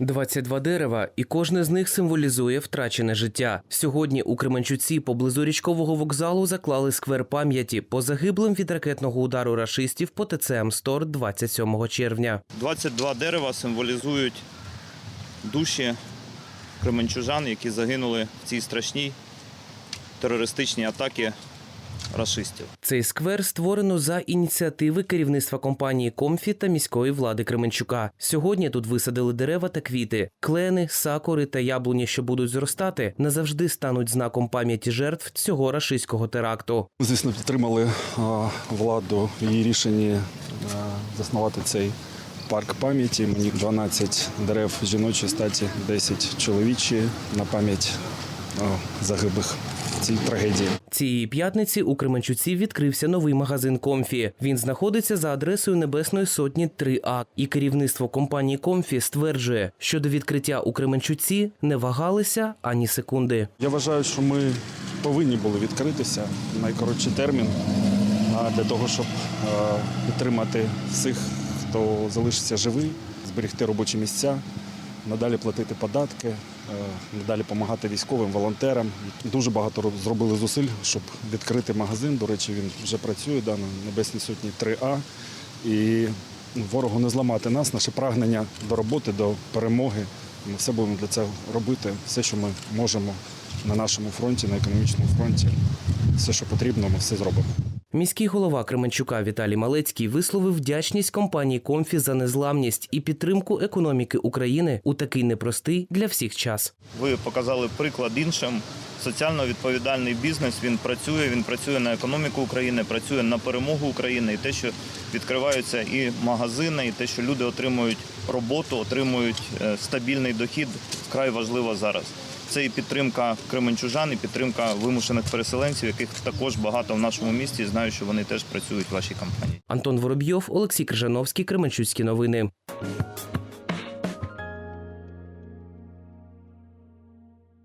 22 дерева, і кожне з них символізує втрачене життя. Сьогодні у Кременчуці поблизу річкового вокзалу заклали сквер пам'яті по загиблим від ракетного удару рашистів по ТЦМ Стор 27 червня. 22 дерева символізують душі кременчужан, які загинули в цій страшній терористичній атаки рашистів. Цей сквер створено за ініціативи керівництва компанії Комфі та міської влади Кременчука. Сьогодні тут висадили дерева та квіти. Клени, сакури та яблуні, що будуть зростати, назавжди стануть знаком пам'яті жертв цього рашистського теракту. Звісно, підтримали а, владу її рішенні а, заснувати цей парк пам'яті. Мені 12 дерев жіночої статі, 10 чоловічі на пам'ять а, загиблих цій трагедії. Цієї п'ятниці у Кременчуці відкрився новий магазин Комфі. Він знаходиться за адресою Небесної Сотні 3А. І керівництво компанії Комфі стверджує, що до відкриття у Кременчуці не вагалися ані секунди. Я вважаю, що ми повинні були відкритися в найкоротший термін а, для того, щоб підтримати всіх, хто залишиться живий, зберегти робочі місця, надалі платити податки, е, надалі допомагати військовим, волонтерам. Дуже багато зробили зусиль, щоб відкрити магазин. До речі, він вже працює да, на Небесній Сотні 3А. І ну, ворогу не зламати нас, наше прагнення до роботи, до перемоги. Ми все будемо для цього робити, все, що ми можемо на нашому фронті, на економічному фронті. Все, що потрібно, ми все зробимо. Міський голова Кременчука Віталій Малецький висловив вдячність компанії Комфі за незламність і підтримку економіки України у такий непростий для всіх час. Ви показали приклад іншим. Соціально відповідальний бізнес він працює. Він працює на економіку України, працює на перемогу України. І те, що відкриваються і магазини, і те, що люди отримують роботу, отримують е, стабільний дохід, вкрай важливо зараз. Це і підтримка кременчужан, і підтримка вимушених переселенців, яких також багато в нашому місті. Знаю, що вони теж працюють в вашій компанії. Антон Воробйов, Олексій Крижановський, Кременчуцькі новини.